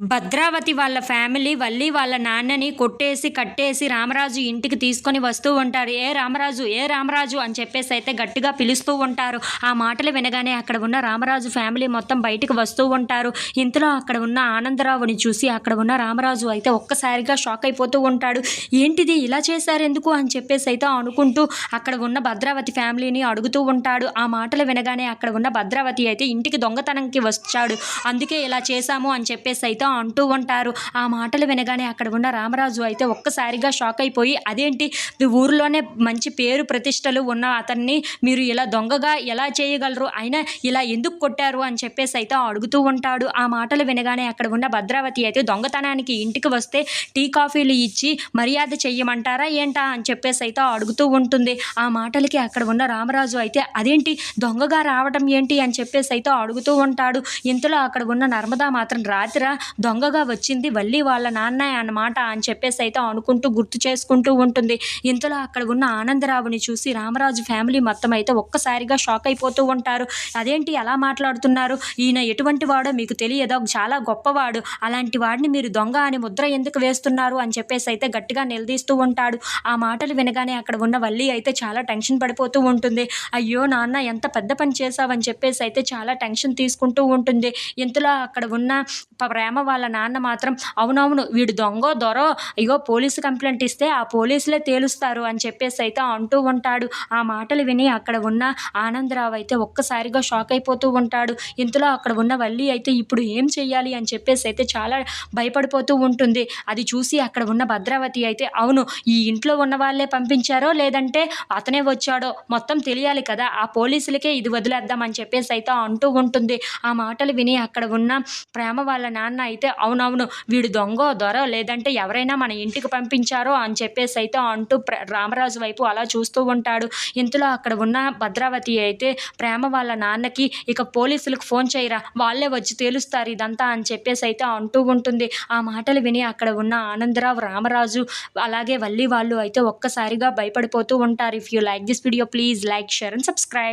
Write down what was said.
భద్రావతి వాళ్ళ ఫ్యామిలీ వల్లి వాళ్ళ నాన్నని కొట్టేసి కట్టేసి రామరాజు ఇంటికి తీసుకొని వస్తూ ఉంటారు. ఏ రామరాజు ఏ రామరాజు అని చెప్పేసి అయితే గట్టిగా పిలుస్తూ ఉంటారు. ఆ మాటలు వినగానే అక్కడ ఉన్న రామరాజు ఫ్యామిలీ మొత్తం బయటికి వస్తూ ఉంటారు. ఇంతలో అక్కడ ఉన్న ఆనందరావుని చూసి అక్కడ ఉన్న రామరాజు అయితే ఒక్కసారిగా షాక్ అయిపోతూ ఉంటాడు. ఏంటిది ఇలా చేశారు ఎందుకు? అని చెప్పేసి అయితే అనుకుంటూ అక్కడ ఉన్న భద్రావతి ఫ్యామిలీని అడుగుతూ ఉంటాడు. ఆ మాటలు వినగానే అక్కడ ఉన్న భద్రావతి అయితే ఇంటికి దొంగతనంకి వచ్చాడు. అందుకే ఇలా చేశాము అని చెప్పేసి అయితే అంటూ ఉంటారు. ఆ మాటలు వినగానే అక్కడ ఉన్న రామరాజు అయితే ఒక్కసారిగా షాక్ అయిపోయి అదేంటి? ఊరిలోనే మంచి పేరు ప్రతిష్టలు ఉన్న అతన్ని మీరు ఇలా దొంగగా ఎలా చేయగలరు? అయినా ఇలా ఎందుకు కొట్టారు? అని చెప్పేసి అయితే అడుగుతూ ఉంటాడు. ఆ మాటలు వినగానే అక్కడ ఉన్న భద్రావతి అయితే దొంగతనానికి ఇంటికి వస్తే టీ కాఫీలు ఇచ్చి మర్యాద చెయ్యమంటారా ఏంటా? అని చెప్పేసి అయితే అడుగుతూ ఉంటుంది. ఆ మాటలకి అక్కడ ఉన్న రామరాజు అయితే అదేంటి? దొంగగా రావడం ఏంటి? అని చెప్పేసి అయితే అడుగుతూ ఉంటాడు. ఇంతలో అక్కడ ఉన్న నర్మదా మాత్రం రాత్రి దొంగగా వచ్చింది వల్లి వాళ్ళ నాన్న అన్నమాట అని చెప్పేసి అయితే అనుకుంటూ గుర్తు చేసుకుంటూ ఉంటుంది. ఇంతలో అక్కడ ఉన్న ఆనందరావుని చూసి రామరాజు ఫ్యామిలీ మొత్తం అయితే ఒక్కసారిగా షాక్ అయిపోతూ ఉంటారు. అదేంటి? ఎలా మాట్లాడుతున్నారు? ఈయన ఎటువంటి వాడో మీకు తెలియదో. చాలా గొప్పవాడు. అలాంటి వాడిని మీరు దొంగ అని ముద్ర ఎందుకు వేస్తున్నారు? అని చెప్పేసి అయితే గట్టిగా నిలదీస్తూ ఉంటాడు. ఆ మాటలు వినగానే అక్కడ ఉన్న వల్లి అయితే చాలా టెన్షన్ పడిపోతూ ఉంటుంది. అయ్యో నాన్న ఎంత పెద్ద పని చేసావని చెప్పేసి అయితే చాలా టెన్షన్ తీసుకుంటూ ఉంటుంది. ఇంతలో అక్కడ ఉన్న ప్రేమ వాళ్ళ నాన్న మాత్రం అవునవును వీడు దొంగో దొరో ఇగో పోలీసు కంప్లైంట్ ఇస్తే ఆ పోలీసులే తేలుస్తారు అని చెప్పేసి అయితే అంటూ ఉంటాడు. ఆ మాటలు విని అక్కడ ఉన్న ఆనందరావు అయితే ఒక్కసారిగా షాక్ అయిపోతూ ఉంటాడు. ఇంతలో అక్కడ ఉన్న వల్లి అయితే ఇప్పుడు ఏం చెయ్యాలి? అని చెప్పేసి అయితే చాలా భయపడిపోతూ ఉంటుంది. అది చూసి అక్కడ ఉన్న భద్రావతి అయితే అవును ఈ ఇంట్లో ఉన్న వాళ్ళే పంపించారో లేదంటే అతనే వచ్చాడో మొత్తం తెలియాలి కదా ఆ పోలీసులకే ఇది వదిలేద్దామని చెప్పేసి అయితే అంటూ ఉంటుంది. ఆ మాటలు విని అక్కడ ఉన్న ప్రేమ వాళ్ళ నాన్న అయితే అవునవును వీడు దొంగో దొర లేదంటే ఎవరైనా మన ఇంటికి పంపించారో అని చెప్పేసి అయితే అంటూ రామరాజు వైపు అలా చూస్తూ ఉంటాడు. ఇంతలో అక్కడ ఉన్న భద్రావతి అయితే ప్రేమ వాళ్ళ నాన్నకి ఇక పోలీసులకు ఫోన్ చేయరా వాళ్ళే వచ్చి తేలుస్తారు ఇదంతా అని చెప్పేసి అయితే అంటూ ఉంటుంది. ఆ మాటలు విని అక్కడ ఉన్న ఆనందరావు రామరాజు అలాగే వల్లి వాళ్ళు అయితే ఒక్కసారిగా భయపడిపోతూ ఉంటారు. If you like this video please like share and subscribe